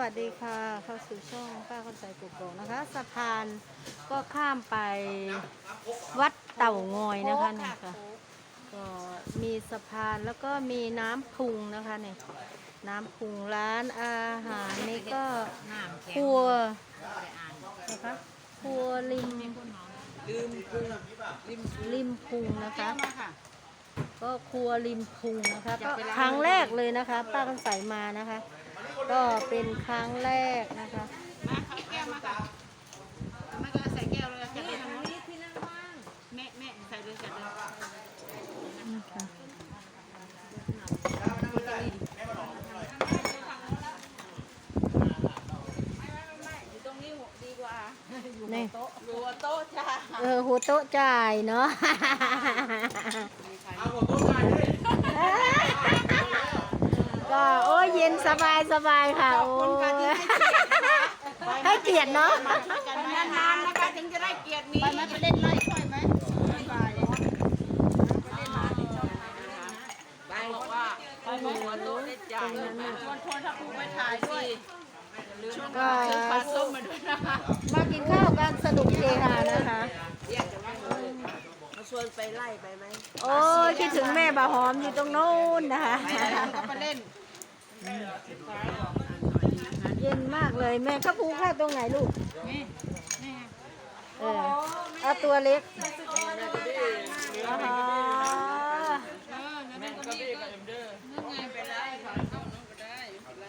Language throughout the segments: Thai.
วัสดีค่ะเข้าสู่ช่องป้าคนใส่กุกโกนะคะสะพานก็ข้ามไปวัดเต่างอยนะคะเนี่ยค่ะก็มีสะพานแล้วก็มีน้ำพุงนะคะเนี่ยน้ำพุงร้านอาหารนี่ก็ครัวนะคะครัวริมลืมปรุงลืมริมพุงนะคะก็ครัวริมพุงนะคะก็ครั้งแรกเลยนะคะ ป้าคำใส่มานะคะ ก็เป็นครั้งแรกนะคะ มาเข้าแก้วมาค่ะไม่ก็ใส่แก้วเลยจัดเลยทางโน้นที่นั่งว่างแม่แม่ใส่เลยจัดเลยนะคะอยู่ตรงนี้ดีกว่านี่อยู่บนโต๊ะจ้าเออหัวโต๊ะจ่ายเนาะ ก็โอ้ยเย็นสบายสบายค่ะโอ้ยให้เกียรติเนาะนานๆนะคะถึงจะได้เกียรตินี้ไปไหมไปเล่นไล่ค่อยไหมไม่ไปไปบอกว่าไปหัวโต๊ะได้จ่ายชวนชวนถ้าครูไปถ่ายด้วยชวนก็ซื้อปลาส้มมาด้วยนะคะมากินข้าวกันสนุกเฮฮานะคะมาชวนไปไล่ไปไหมโอ้ยคิดถึงแม่บาหอมอยู่ตรงโน้นนะคะก็ไปเล่น เย็นมากเลยแม่ข้าวปูข้าวตรงไหนลูกนี่นี่เออเอาตัวเล็กอ๋อเอองั้นก็ดีกับเอ็มเดอร์นั่นไงไปไล่ค่ะเข้านู้นก็ได้ไม่เป็นไร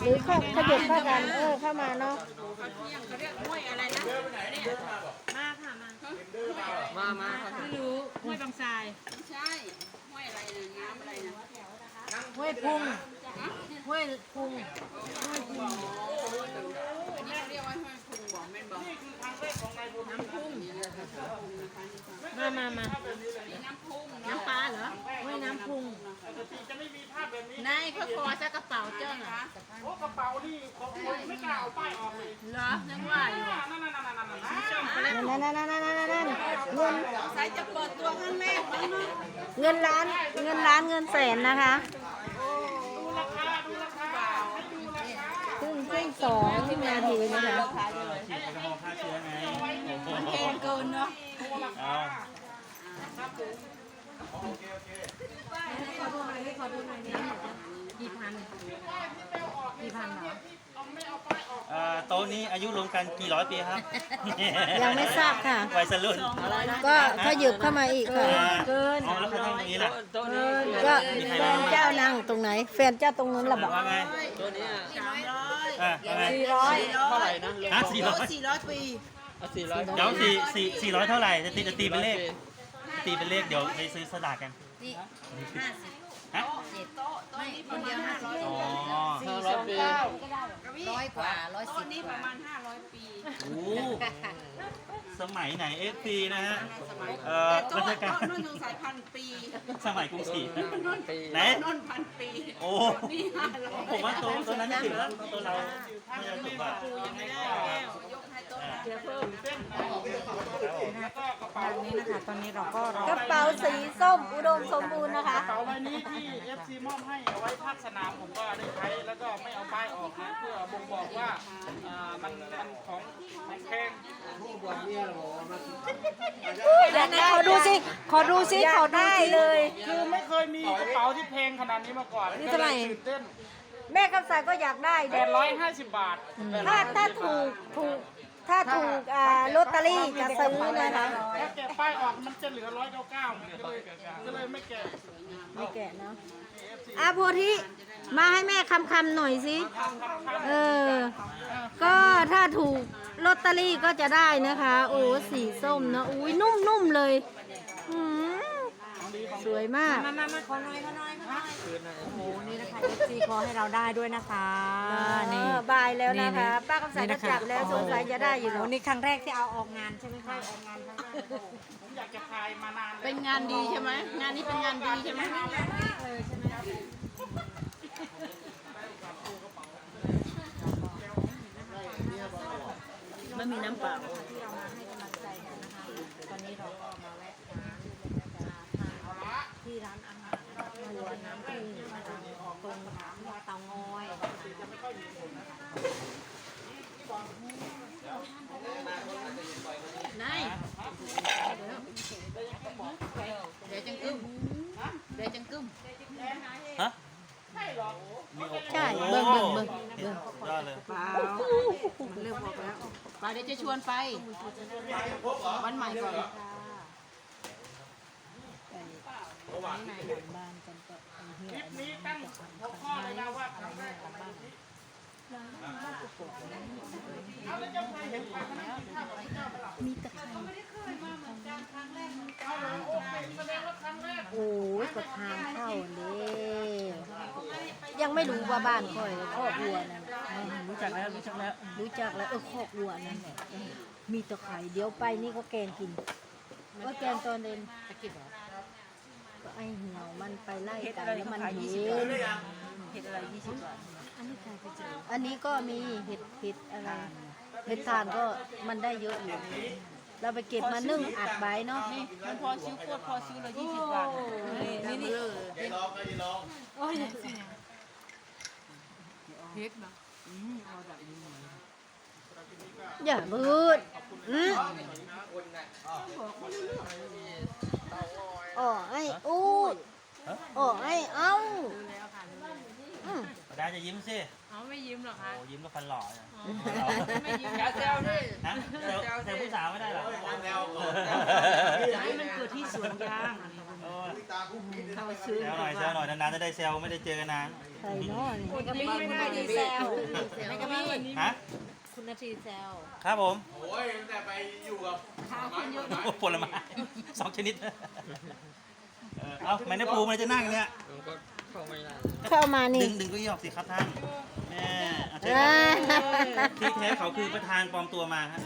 หรือเข้าขยับเข้ากันเออเข้ามาเนาะเขาเที่ยงเขาเรียกห้วยอะไรนะมาค่ะมามามาค่ะไม่รู้ห้วยบางทราย ไม่ใช่ห้วยอะไรนะน้ำอะไรนะ ห้วยพุงห้วยพุงอันนี้เขาเรียกว่าห้วยพุงบอกแม่นบอกนี่คือทางแรกของนายบุญน้ำพุงนี่นะคะพุงนะคะนี่ค่ะมามามานี่น้ำพุงน้ำปลาเหรอห้วยน้ำพุงนายเขาคอซะกระเป๋าเจ้าหน่ะโอ้กระเป๋านี่ของคนไม่กล้าเอาป้ายออกเลยเหรอยังว่าอยู่นั่นนั่นนั่นนั่นนั่นนั่นนั่นนั่นนั่นนั่นนั่นนั่นเงินสายจะเปิดตัวครั้งแรกมั้งเนาะเงินล้านเงินล้านเงินแสนนะคะ ดูราคาดูราคาให้ดูราคา ครึ่งครึ่ง สองนาทีนะคะมันแพงเกินเนาะกี่พันกี่พันเหรออ่อโต๊ะนี้อายุรวมกันกี่ร้อยปีครับ ยังไม่ทราบค่ะวัยสรุ่นก็ขยับเข้ามาอีกค่ะเกินอ๋อแล้วเขาทำอย่างนี้ล่ะก็แฟนเจ้านั่งตรงไหน แฟนเจ้าตรงนู้นหรอบอกว่าไงสามร้อย อะว่าไง สี่ร้อย เท่าไหร่นะฮะสี่ร้อย สี่ร้อยปีเดี๋ยวสี่สี่สี่ร้อยเท่าไหร่จะตีจะตีเป็นเลข ตีเป็นเลขเดี๋ยวไปซื้อสลากกัน ห้าสิบ ฮะเจ็ดโต๊ะโต๊ะนี้คนเดียวห้าร้อยอ๋อสี่สองเก้าร้อยกว่าร้อยสิบนี้ประมาณห้าร้อยปี โอ้สมัยไหนเอฟซีนะฮะเอ่อแต่รัโต๊ะชกาลโต๊ะนุ่นสงสัยพันปีสมัยกรุงศรีไหนนุ่นพันปีโอ้ นี่ห้าร้อยผมว่าโต๊ะตัวนั้นถึงแล้วตัวเราไม่จะถูกป่ะยังไม่ได้แล้วยกให้โต๊ะนะเดี๋ยวเพิ่มนี่นะคะตอนนี้เราก็รอกระเป๋าสีส้มอุดมสมบูรณ์นะคะ กระเป๋าใบนี้ที่ FC มอบให้เอาไว้ภาคสนามผมก็ได้ใช้แล้วก็ไม่เอาป้ายออกนะเพื่อบ่งบอกว่าอ่ามันมันของของแพงขอดูสิ ขอดูสิ ขอดได้เลย คือไม่เคยมีกระเป๋าที่แพงขนาดนี้มาก่อนนี่เท่าไหร่ ก็ลยตื่นเต้นแม่คำสายก็อยากได้แปเด็ดร้อยห้าสิบบาท ถ้าถ้าถูกถูก ถ้าถูกอ่าลอตเตอรี่จะซื้อนะคะ ถ้าแกะป้ายออกมันจะเหลือร้อยเก้าเก้าก็เลยก็เลยไม่แกะไม่แกะเนาะอาโพธิมาให้แม่คำคำๆหน่อยสิ เออ ก็ถ้าถูกลอตเตอรี่ก็จะได้นะคะ โอ้สีส้มเนอะอุ้ยนุ่มๆเลยอืมสวยมาก มามามาขอหน่อยขอหน่อยขอหน่อยโอ้โหนี่นะ คะ FC ขอให้เราได้ด้วยนะคะนี่เออบายแล้วนะคะ ป้าคำสายก็จับแล้วสงสัยจะได้อยู่หรโอ้อกนี่ครั้งแรกที่เอาออกงานใช่ไหมคะออกงานครั้งแรกผมอยากจะทายมานานแล้วเป็นงานดีใช่ไหมงานนี้เป็นงานดีใช่ไหมไม่มีน้ำเปล่าตอนนี้เราก็มาแวะร้านที่ร้านอาหารครัวน้ำพึ่งนะคะตรงวัดเตางอยนะคะ เหรอ มีโอ้ ใช่ โอ้ เบิ่งเบิ่งเบิ่งเห็นยอดเลยเปล่ามันเริ่มออกแล้วไปเดี๋ยวจะชวนไป วันใหม่ก่อนคลิปนี้ตั้งหัวข้อเลยนะว่าครั้งแรกของบ้านเอาแล้วเจ้าเคยเห็นปลาคณะกินข้าวกับเจ้าเปล่ามีตะไคร้เอาเหรอโอเคแสดงว่าครั้งแรกโอ้ยก็ทางเข้าเด้ยั งไม่รู้ว่าบ้านค่อยคอกวัวนั่นรู้จักแล้วรู้จักแล้วรู้จักแล้วเออคอกวัวนั่นแหละเออมีตะไคร้เดี๋ยวไปนี่ก็แกงกินว่าแกงตอนเด่นจะกินเหรอก็ไอเหี่ยวมันไปไล่กันแล้วมันเห็นเห็ดอะไรยี่สิบบาทอันนี้ก็มีเห็ดเห็ดอะไรเห็ดทานก็มันได้เยอะอยู่ เราไปเก็บมานึ่งอัดไว้เนาะนี่มันพอชิ้วโคตรพอชิ้วเลยยี่สิบบาทนี่นี่เห็ดนะอย่าพูดอืมอ๋อไอ้อูดอ๋อไอ้เอ้าอืมดาจะยิ้มสิ อ๋อไม่ยิ้มหรอคะโอ้ยิ้มก็ฟันหล่อเนี่ยไม่ยิ้มอย่าแซวดิ ฮะแซวแซวผู้สาวไม่ได้เหรอให้มันเกิดที่สวนยางโอ้ยเขาซื้อแซวหน่อยแซวหน่อยนานๆจะได้แซวไม่ได้เจอกันนานใครเนาะนี่กระบี่ไม่ได้ดีแซวไม่กระบี่ฮะคุณนาทีแซวครับผมโอ้ยแต่ไปอยู่กับข้าวคุณเยอะโอ้ผลไม้สองชนิดเออเอาแมงดาปูมันจะนั่งเนี่ยเข้ามานี่ดึงดึงเก็ยี่ออกสิครับท่านแม่ เอาเชิญอ่าครับที่แท้เขาคือประธานปลอมตัวมาครับ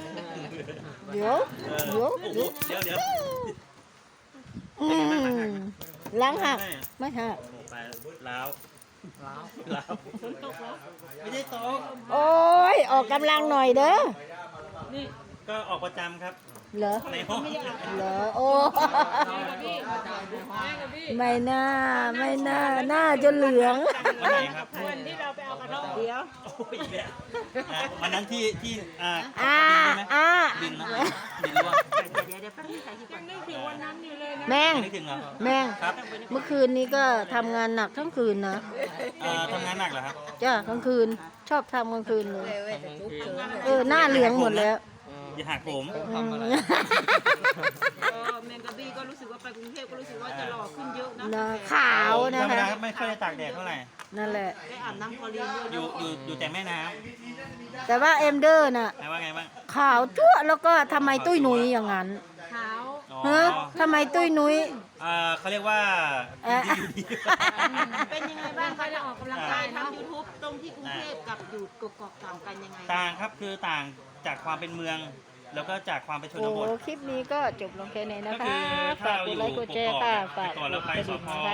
เดี๋ยวเออเดี๋ยวโอ้โหเดี๋ยวเดี๋ยวเดี๋ยวอืมหล้างหักไม่หักโอ้ไปแล้วแล้วแล้วไม่ได้ตกโอ้ยออกกำลังหน่อยเด้อ ก็ออกประจำครับ เหรอในห้องเหรอโอ้ไม่น่าไม่น่าหน้าจะเหลือง วันไหนครับวันที่เราไปเอากระท่อมเดียวโอ้ยเนี่ยอะวันนั้นที่ที่อ่าอ่าอ่าบินไหมบินร่วงเดี๋ยวเดี๋ยวแป๊บนึงใส่ที่ก่อนนึกถึงวันนั้นอยู่เลยนะแม่งนึกถึงเหรอแม่งครับเมื่อคืนนี้ก็ทำงานหนักทั้งคืนนะเอ่อทำงานหนักเหรอครับจ้ากลางคืนชอบทำกลางคืนเลยเออหน้าเหลืองหมดแล้ว อย่าหักผมอืมก็แมงกะบี้ก็รู้สึกว่าไปกรุงเทพก็รู้สึกว่าจะหล่อขึ้นเยอะนะนะขาวนะธรรมคะดาไม่ค่อยได้ตากแดดเท่าไหร่ นั่นแหละ ได้อาบน้ำคลอรีนด้วยอยู่อยู่อยู่แต่แม่น้แต่ว่าเอ็มเดอร์น่ะำแปลว่าไงบ้างขาวจั่วแล้วก็ทำไมตุ้ยหนุยอย่างนั้นขาวอ๋อฮะทำไมตุ้ยหนุยอ่าเขาเรียกว่าเอ๊ะอยู่ดีเป็นยังไงบ้างคะจะออกกำลังกายทำยูทูบตรงที่กรุงเทพกับอยู่กกอกต่างกันยังไง ต่างครับคือต่างจากความเป็นเมือง แล้วก็จากความเป็นชนโอ้บท คลิปนี้ก็จบลงแค่นี้นะก็คะคือถ้าฝากเรากอยู่ดไลค์กดแชร์ค่ะกกอกฝากแต่ก่อนเรากดไปกระสดิ่งพนะคะ